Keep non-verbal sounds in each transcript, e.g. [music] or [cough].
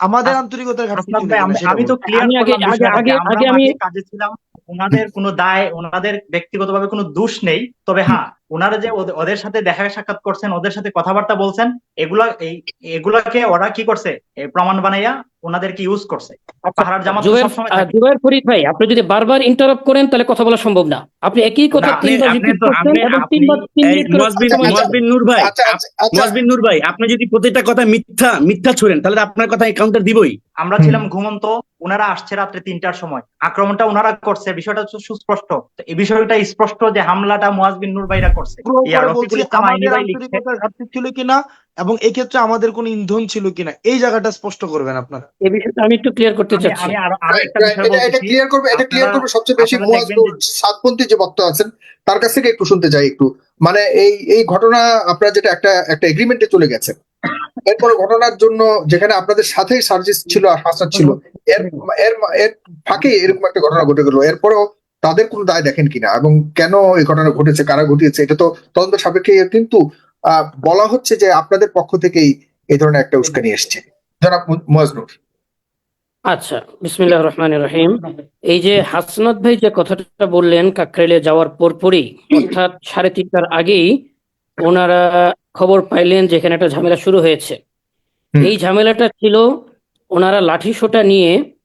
আমাদের আন্তরিকতার ঘাটতি আমি তো ক্লিয়ার আগে আগে আগে আমি কাজে ছিলাম ওনাদের কোনো দায় ওনাদের ব্যক্তিগতভাবে কোনো দোষ নেই। তবে হ্যাঁ ওনারা যে ওদের- সাথে দেখা সাক্ষাৎ করছেন ওদের সাথে কথাবার্তা বলছেন এগুলা এই এগুলাকে ওরা কি করছে? প্রমাণ বানাইয়া ওনাদেরকে ইউজ করছে। পাহাড় জামাত তো জুয়ের সবসময় আহ, ফরিদ ভাই আপনি যদি বারবার ইন্টারাপ্ট করেন তাহলে কথা বলা সম্ভব না। আপনি একই কথা আপনি- তিনবার রিপিট করছেন এবং তিনবার। মজবিন নূর ভাই আচ্ছা আচ্ছা আচ্ছা। মজবিন নূর ভাই আপনি যদি প্রত্যেকটা কথা মিথ্যা মিথ্যা ছড়েন তাহলে আপনার কথা কাউন্টার দিবই। আমরা ছিলাম ঘুমন্ত ওনারা আসছে রাত্রে তিনটার সময়। আক্রমণটা ওনারা করছে বিষয়টা হচ্ছে সুস্পষ্ট। এই বিষয়টা স্পষ্ট যে হামলাটা মুয়াজ বিন নূর ভাইরা করছে। ছিল কিনা এবং এক্ষেত্রে আমাদের কোনো ইন্ধন ছিল কিনা এই জায়গাটা স্পষ্ট করবেন আপনারা। এই বিষয়টা আমি একটু ক্লিয়ার করতে চাচ্ছি। আমি আরও একটা বিষয় এটা এটা ক্লিয়ার করবে এটা ক্লিয়ার করবে সবচেয়ে বেশি আপনারা মুয়াজ সাতপন্থী যে বক্তা আছেন তার কাছ থেকে একটু শুনতে চাই একটু। মানে এই এই ঘটনা আপনারা যেটা একটা একটা এগ্রিমেন্টে চলে গেছে। এরপর ঘটনার জন্য যেখানে আপনাদের সাথেই সার্জিস ছিল আর হাসান ছিল এর এর এর ফাঁকে এরকম একটা ঘটনা ঘটে গেল। এরপরেও তাদের কোনো দায় দেখেন কিনা এবং কেন এই ঘটনা ঘটেছে কারা ঘটিয়েছে এটা তো তদন্ত সাপেক্ষে কিন্তু বলা হচ্ছে যে আপনাদের পক্ষ থেকেই এই ধরনের একটা উস্কানি এসছে। জনাব মজনুর আচ্ছা বিসমিল্লাহ রহমান রহিম। এই যে হাসনাত ভাই যে কথাটা বললেন কাকরাইলে যাওয়ার পরপরই অর্থাৎ সাড়ে তিনটার আগেই ওনারা খবর পাইলেন যে এখানে একটা ঝামেলা শুরু হয়েছে। এই ঝামেলাটা ছিল ওনারা লাঠি সোটা নিয়ে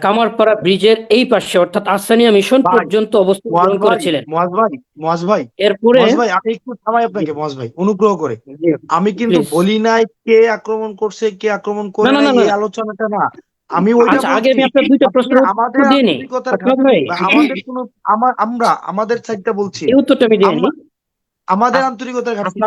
কামারপাড়া ব্রিজের এই পাশে অর্থাৎ আসানিয়া মিশন পর্যন্ত অবস্থান গ্রহণ করেছিলেন। ভাই ভাই এরপরে ভাই আমি একটু থামাই আপনাকে মোয়াজ ভাই অনুগ্রহ করে। আমি কিন্তু বলি নাই কে আক্রমণ করছে কে আক্রমণ করে না, এই আলোচনাটা না। আমি ওইটা আচ্ছা আগে আমি আপনার দুইটা প্রশ্ন আমাদের আমাদের কোনো আমার আমরা আমাদের সাইডটা বলছি। এই উত্তরটা আমি দিয়ে আমাদের আন্তরিকতার ঘাটতি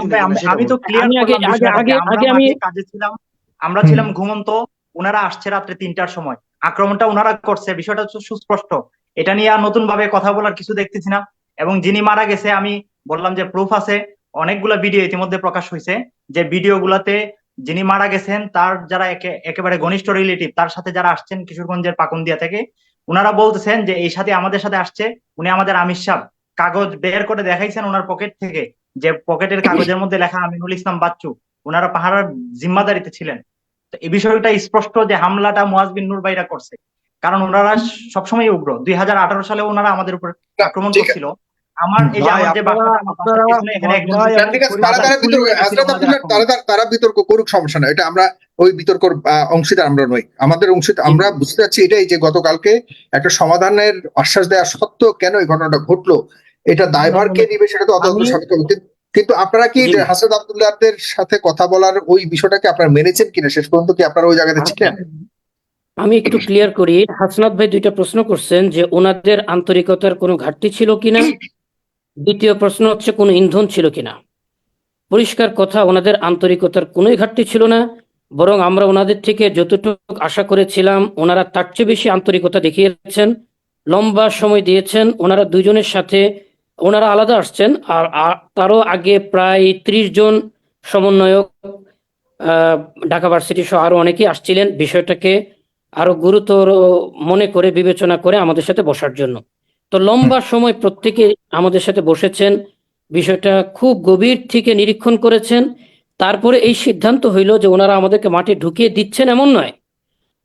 আমি তো ক্লিয়ার আগে- আগে- আগে- আমি- কাজে ছিলাম। আমরা ছিলাম ঘুমন্ত ওনারা আসছে রাত্রে তিনটার সময়। আক্রমণটা ওনারা করছে বিষয়টা সুস্পষ্ট। এটা নিয়ে আর নতুন ভাবে কথা বলার কিছু দেখতেছি না। এবং যিনি মারা গেছে আমি বললাম যে প্রুফ আছে অনেকগুলা ভিডিও ইতিমধ্যে প্রকাশ হয়েছে যে ভিডিও গুলাতে যিনি মারা গেছেন তার যারা একে- একেবারে ঘনিষ্ঠ রিলেটিভ তার সাথে যারা আসছেন কিশোরগঞ্জের পাকুন্দিয়া থেকে ওনারা বলতেছেন যে এই সাথে আমাদের সাথে আসছে উনি আমাদের আমির সাহ কাগজ বের করে দেখাইছেন ওনার পকেট থেকে যে পকেটের [laughs] কাগজের মধ্যে লেখা আমিনুল ইসলাম বাচ্চু। ওনারা পাহাড়ের জিম্মাদারিতে ছিলেন। তো এই বিষয়টা স্পষ্ট যে হামলাটা মুয়াজ বিন নূর ভাইরা করছে। কারণ ওনারা সবসময় উগ্র। দুই হাজার আঠারো সালে ওনারা আমাদের উপর আক্রমণ করছিল। আমার এই যে আমার যে তারা বিতর্ক করুক সমস্যা না এটা আমরা ওই বিতর্কর আহ, অংশীদার আমরা নই। আমাদের অংশীদার আমরা বুঝতে পারছি এটাই যে গতকালকে একটা সমাধানের আশ্বাস দেওয়া সত্ত্বেও কেন এই ঘটনাটা ঘটলো। এটা দায়ভার কে নিবে সেটা তো আমি- সাপেক্ষ কিন্তু- আপনারা কি। হাসাদ আব্দুল্লাহদের সাথে কথা বলার ওই বিষয়টাকে আপনারা মেনেছেন কিনা? শেষ পর্যন্ত কি আপনারা ওই জায়গাতে ছিলেন? আমি একটু ক্লিয়ার করি। হাসনাত ভাই দুইটা প্রশ্ন করছেন যে ওনাদের আন্তরিকতার কোনো ঘাটতি ছিল কিনা? দ্বিতীয় প্রশ্ন হচ্ছে কোনো ইন্ধন ছিল কিনা? পরিষ্কার কথা ওনাদের আন্তরিকতার কোনোই ঘাটতি ছিল না। বরং আমরা ওনাদের থেকে যতটুকু আশা করেছিলাম ওনারা তার চেয়ে বেশি আন্তরিকতা দেখিয়েছেন লম্বা সময় দিয়েছেন। ওনারা দুজনের সাথে ওনারা আলাদা আসছেন আর তারও আগে প্রায় ত্রিশ জন সমন্বয়ক ঢাকা ভার্সিটি সহ আরও অনেকেই আসছিলেন। বিষয়টাকে আরও গুরুতর মনে করে বিবেচনা করে আমাদের সাথে বসার জন্য। তো লম্বা সময় প্রত্যেকে আমাদের সাথে বসেছেন। বিষয়টা খুব গভীর থেকে নিরীক্ষণ করেছেন। তারপরে এই সিদ্ধান্ত হইল যে ওনারা আমাদেরকে মাঠে ঢুকিয়ে দিচ্ছেন এমন নয়।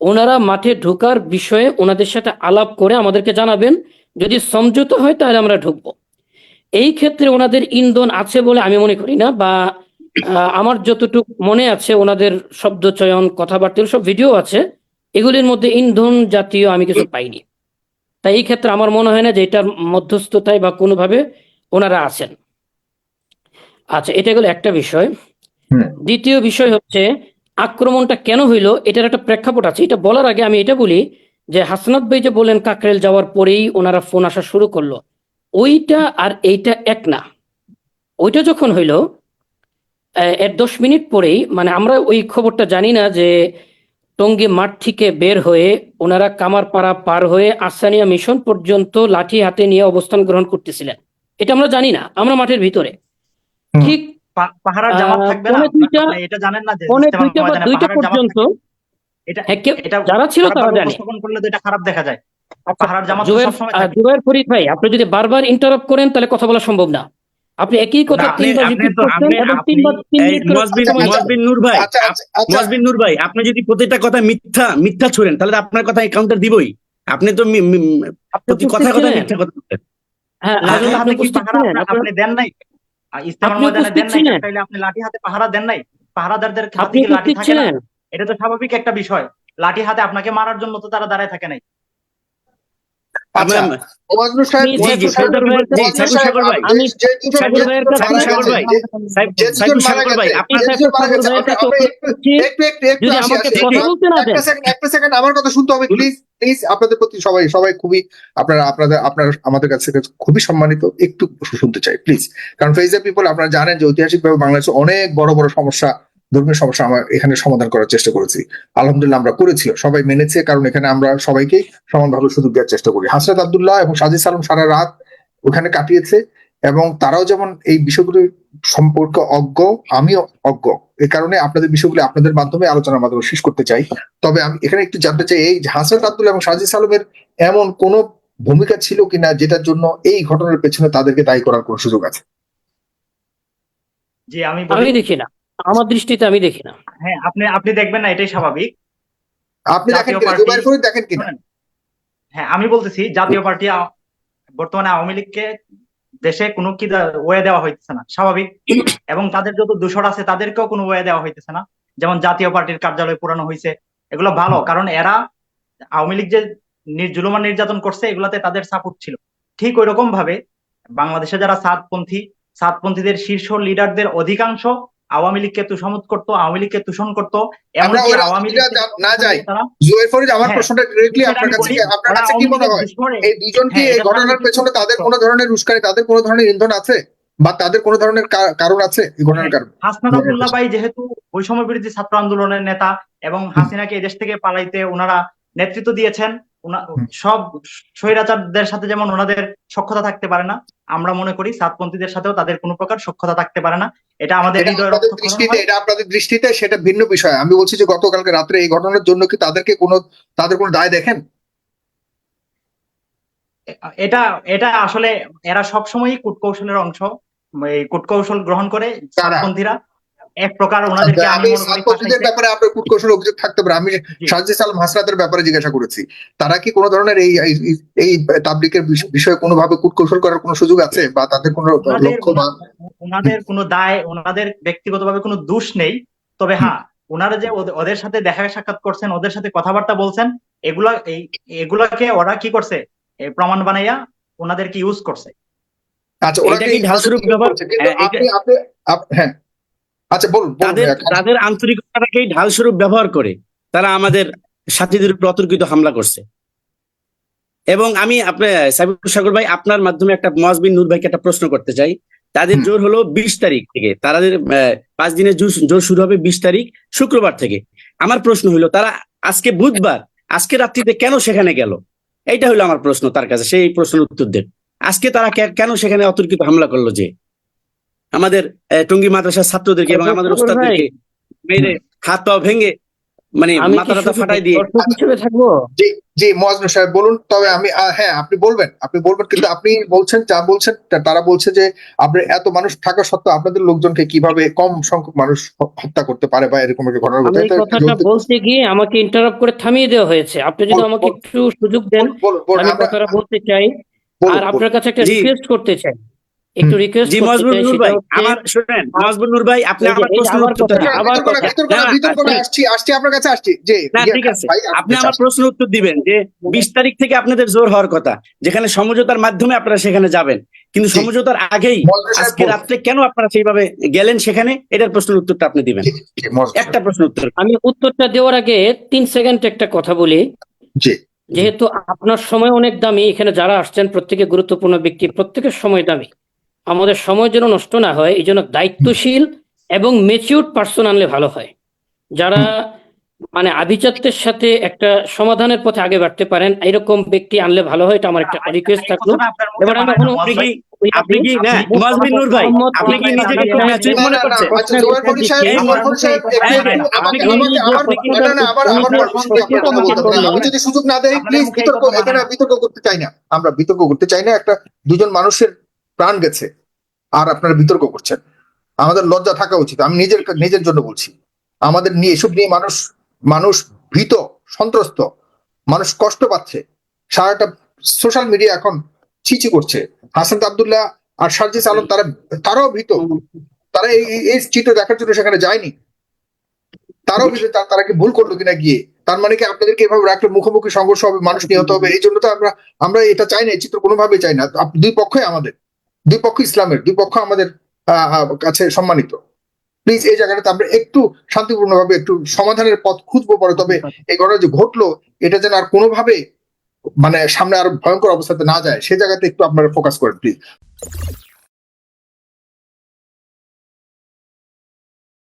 ওনারা মাঠে ঢোকার বিষয়ে ওনাদের সাথে আলাপ করে আমাদেরকে জানাবেন। যদি সমঝোতা হয় তাহলে আমরা ঢুকবো। এই ক্ষেত্রে ওনাদের ইন্ধন আছে বলে আমি মনে করি না বা আমার যতটুকু মনে আছে ওনাদের শব্দ চয়ন কথাবার্তা সব ভিডিও আছে এগুলির মধ্যে ইন্ধন জাতীয় আমি কিছু পাইনি। তাই এই ক্ষেত্রে আমার মনে হয় না যে এটার মধ্যস্থতায় বা কোনোভাবে ওনারা আছেন। আচ্ছা এটা গেল একটা বিষয়। দ্বিতীয় বিষয় হচ্ছে আক্রমণটা কেন হইল এটার একটা প্রেক্ষাপট আছে। এটা বলার আগে আমি এটা বলি যে হাসনাত ভাই যে বলেন কাকরেল যাওয়ার পরেই ওনারা ফোন আসা শুরু করল। ওইটা আর এইটা এক না। ওইটা যখন হইল এর দশ মিনিট পরেই মানে আমরা ওই খবরটা জানি না যে টঙ্গী মাঠ থেকে বের হয়ে ওনারা কামারপাড়া পার হয়ে আসানিয়া মিশন পর্যন্ত লাঠি হাতে নিয়ে অবস্থান গ্রহণ করতেছিলেন। এটা আমরা জানি না আমরা মাঠের ভিতরে। ঠিক যারা ছিল তারা জানে। করলে তো এটা খারাপ দেখা যায়। ফরিদ ভাই আপনি যদি বারবার ইন্টারাপ্ট করেন তাহলে কথা বলা সম্ভব না। আপনি একই কথা আপনি তিনবার রিপিট করছেন এবং তিনবার নূর ভাই আচ্ছা আচ্ছা আচ্ছা। নূর ভাই আপনি যদি প্রত্যেকটা কথা মিথ্যা মিথ্যা ছড়েন তাহলে আপনার কথা কাউন্টার দিবই। আপনি তো কথা কথা মিথ্যা কথা বলছেন। হ্যাঁ আপনি দেন নাই। আর আপনি ময়দানে দেন নাই ছিলেন? আপনি লাঠি হাতে পাহারা দেন নাই। পাহারাদারদের হাতে লাঠি থাকে না? এটা তো স্বাভাবিক একটা বিষয়। লাঠি হাতে আপনাকে মারার জন্য তো তারা দাঁড়ায় থাকে নাই। আমরা- কথা একটু- বলতে না দেন। একটা সেকেন্ড আমার কথা শুনতে হবে প্লিজ প্লিজ আপনাদের প্রতি সবাই সবাই খুবই আপনারা আপনাদের আপনারা আমাদের কাছে খুবই সম্মানিত একটু শুনতে চাই প্লিজ। কারণ ফেজ পিপল আপনারা জানেন যে ঐতিহাসিকভাবে বাংলাদেশে অনেক বড় বড় সমস্যা ধর্মীয় সমস্যা আমরা এখানে সমাধান করার চেষ্টা করেছি। আলহামদুলিল্লাহ আমরা করেছি সবাই মেনেছে কারণ এখানে আমরা সবাইকে সমানভাবে সুযোগ দেওয়ার চেষ্টা করি। হাসরাত আব্দুল্লাহ এবং সাজিদ সালাম সারা রাত ওখানে কাটিয়েছে এবং তারাও যেমন এই বিষয়গুলি সম্পর্কে অজ্ঞ আমিও অজ্ঞ। এই কারণে আপনাদের বিষয়গুলি আপনাদের মাধ্যমে আলোচনার মাধ্যমে শেষ করতে চাই। তবে আমি এখানে একটু জানতে চাই এই হাসরাত আব্দুল্লাহ এবং সাজিদ সালামের এমন কোন ভূমিকা ছিল কিনা যেটার জন্য এই ঘটনার পেছনে তাদেরকে দায়ী করার কোন সুযোগ আছে? জি আমি আমি দেখি না। আমার দৃষ্টিতে আমি দেখি না। হ্যাঁ আপনি আপনি দেখবেন না এটাই স্বাভাবিক। আপনি দেখেন জাতীয় কিনা জুবাইর ফরিদ দেখেন কিনা। হ্যাঁ আমি বলতেছি জাতীয় পার্টি বর্তমানে আওয়ামী লীগকে দেশে কোনো কি ওয়ে দেওয়া হইতেছে না স্বাভাবিক। এবং তাদের যত দূষণ আছে তাদেরকেও কোনো ওয়ে দেওয়া হইতেছে না। যেমন জাতীয় পার্টির কার্যালয় পুরানো হয়েছে এগুলো ভালো কারণ এরা আওয়ামী লীগ যে নির- জুলুমান নির্যাতন করছে এগুলাতে তাদের সাপোর্ট ছিল। ঠিক ওই রকম ভাবে বাংলাদেশে যারা সাতপন্থী সাতপন্থীদের শীর্ষ লিডারদের অধিকাংশ আওয়ামী লীগকে তুষামত করতো আওয়ামী লীগকে তুষণ করতো। এমনকি আওয়ামী লীগ না যাই। তারা ফরিদ আমার হ্যাঁ, প্রশ্নটা ডিরেক্টলি আপনার কাছে আপনার কাছে কি মনে হয়? এই দুজন কি হ্যাঁ, এই ঘটনার পেছনে তাদের কোনো ধরনের উস্কানি তাদের কোনো ধরনের ইন্ধন আছে? বা তাদের কোনো ধরনের কারণ আছে এই ঘটনার কারণ? হাসনাত আব্দুল্লাহ ভাই যেহেতু বৈষম্য বিরোধী ছাত্র আন্দোলনের নেতা এবং হাসিনাকে এদেশ থেকে পালাইতে ওনারা নেতৃত্ব দিয়েছেন। সব স্বৈরাচারদের সাথে যেমন ওনাদের সক্ষতা থাকতে পারে না আমরা মনে করি সাতপন্থীদের সাথেও তাদের কোনো প্রকার সক্ষতা থাকতে পারে না। এটা আমাদের দৃষ্টিতে এটা আপনাদের দৃষ্টিতে সেটা ভিন্ন বিষয়। আমি বলছি যে গতকালকে রাত্রে এই ঘটনার জন্য কি তাদেরকে কোনো তাদের কোনো দায় দেখেন? এটা এটা আসলে এরা সবসময়ই কূটকৌশলের অংশ। এই কূটকৌশল গ্রহণ করে কারা? সাতপন্থীরা। এক প্রকার ওনাদেরকে আমি ফাঁসাইতে- ব্যাপারে আপনার কূটকৌশল অভিযোগ থাকতে পারে। আমি জি। সালাম হাসরাতের ব্যাপারে জিজ্ঞাসা করেছি। তারা কি কোনো ধরনের এই এই- তাবলিকের বিষ- বিষয়ে কোনোভাবে কূটকৌশল করার কোনো সুযোগ আছে? বা তাদের কোনো লক্ষ্য বা ওনাদের কোনো দায় ওনাদের ব্যক্তিগতভাবে কোনো দোষ নেই। তবে হ্যাঁ ওনারা যে ওদে- ওদের সাথে দেখা সাক্ষাৎ করছেন ওদের সাথে কথাবার্তা বলছেন এগুলা এই এগুলাকে ওরা কি করছে? প্রমাণ বানাইয়া ওনাদেরকে ইউজ করছে। আচ্ছা ওরা কি ঢালস্বরূপ কিন্তু ব্যবহার- আপনি আপনি হ্যাঁ। আচ্ছা বলুন তাদের তাদের আন্তরিকতাটাকেই ঢালস্বরূপ ব্যবহার করে তারা আমাদের সাথীদের উপর অতর্কিত হামলা করছে। এবং আমি আপনার সাইবুল সাগর ভাই আপনার মাধ্যমে একটা মজবিন নূর ভাইকে একটা প্রশ্ন করতে চাই। তাদের জোর হলো বিশ তারিখ থেকে। তাদের পাঁচ দিনের জোর- জোর শুরু হবে বিশ তারিখ শুক্রবার থেকে। আমার প্রশ্ন হলো তারা আজকে বুধবার আজকে রাত্রিতে কেন সেখানে গেল? এইটা হলো আমার প্রশ্ন তার কাছে। সেই প্রশ্নের উত্তর দেন। আজকে তারা কেন সেখানে অতর্কিত হামলা করল যে? আমাদের আহ, টঙ্গী মাদ্রাসার ছাত্রদেরকে এবং আমাদের সাগর ওস্তাদদেরকে মেরে হাত পা ভেঙে মানে মাথা টাথা ফাটাই দিয়ে হিসেবে থাকব? জি জি মজনু সাহেব বলুন। তবে আমি হ্যাঁ আপনি বলবেন আপনি বলবেন কিন্তু আপনি বলছেন যা বলছেন তারা বলছে যে আপনি এত মানুষ থাকা সত্ত্বেও আপনাদের লোকজনকে কীভাবে কম সংখ্যক মানুষ হত্যা করতে পারে বা এরকম একটা ঘটনা ঘটে? কথাটা বলতে গিয়ে আমাকে ইন্টারাপ্ট করে থামিয়ে দেওয়া হয়েছে। আপনি যদি আমাকে একটু সুযোগ দেন আমি কথাটা বলতে চাই। আর আপনার কাছে একটা রিকোয়েস্ট করতে চাই। একটু রিকোয়েস্ট জি মজবুর নূর ভাই আমার শুনেন মজবুর নূর ভাই আপনি আমার উত্তরটা কথা, দেন। আবার বিতর্ক না, কথা। বিতর্ক না, না, বিতর্ক না, আপনি- আসছি আসছি আপনার কাছে আসছি যে না ঠিক আছে। আপনি আমার প্রশ্ন উত্তর দিবেন যে বিশ তারিখ থেকে আপনাদের জোর হওয়ার কথা যেখানে সমঝোতার মাধ্যমে আপনারা সেখানে যাবেন। কিন্তু সমঝোতার আগেই আজকে। রাত্রে কেন আপনারা সেইভাবে গেলেন সেখানে? এটার প্রশ্নের উত্তরটা আপনি দিবেন। জি, জি। একটা প্রশ্ন উত্তর। আমি উত্তরটা দেওয়ার আগে তিন সেকেন্ড একটা কথা বলি। জি। যেহেতু আপনার সময় অনেক দামি এখানে যারা আসছেন প্রত্যেকে গুরুত্বপূর্ণ ব্যক্তি প্রত্যেকের সময় দামি। আমাদের সময় যেন নষ্ট না হয় এই জন্য দায়িত্বশীল এবং মেচিউরড পার্সন আনলে ভালো হয় যারা মানে আভিজাত্যের সাথে একটা সমাধানের পথে আগে বাড়তে পারেন এরকম ব্যক্তি আনলে ভালো হয় এটা আমার একটা রিকোয়েস্ট থাকল এবার কোনো আপনি কি নূর ভাই আপনি কি নিজেকে খুব মনে করছেন আচ্ছা, আপনি আপনি না, না, আবার- আমার আপনি permission দিয়ে আপনার কথা বলতে হবে না। আমি যদি সুযোগ না দেই, প্লিজ বিতর্ক, এখানে বিতর্ক করতে চাই না। আমরা বিতর্ক করতে চাই না, একটা দুজন মানুষের প্রাণ গেছে আর আপনারা বিতর্ক করছেন। আমাদের লজ্জা থাকা উচিত। আমি নিজের নিজের জন্য বলছি। আমাদের নিয়ে এসব নিয়ে মানুষ মানুষ ভীত, সন্ত্রস্ত, মানুষ কষ্ট পাচ্ছে। সারাটা সোশ্যাল মিডিয়া এখন চিচি করছে। হাসান আব্দুল্লাহ আর সার্জিস আলম, তারা, তারাও ভীত। তারা এই চিত্র দেখার জন্য সেখানে যায়নি। তারাও ভীত তারা কি ভুল করল কিনা গিয়ে? তার মানে কি আপনাদেরকে এভাবে রাখলে মুখোমুখি সংঘর্ষ হবে, মানুষ নিহত হবে? এই জন্য তো আমরা আমরা এটা চাই না, এই চিত্র কোনোভাবেই চাই না। দুই পক্ষই আমাদের। দুই পক্ষ ইসলামের দুই পক্ষ আমাদের কাছে সম্মানিত। প্লিজ এই জায়গাটাতে আমরা একটু শান্তিপূর্ণ ভাবে একটু সমাধানের পথ খুঁজবো পরে, তবে এই ঘটনা যে ঘটলো, এটা যেন আর কোনোভাবে মানে সামনে আর ভয়ঙ্কর অবস্থাতে না যায়, সে জায়গাতে একটু আপনারা ফোকাস করেন প্লিজ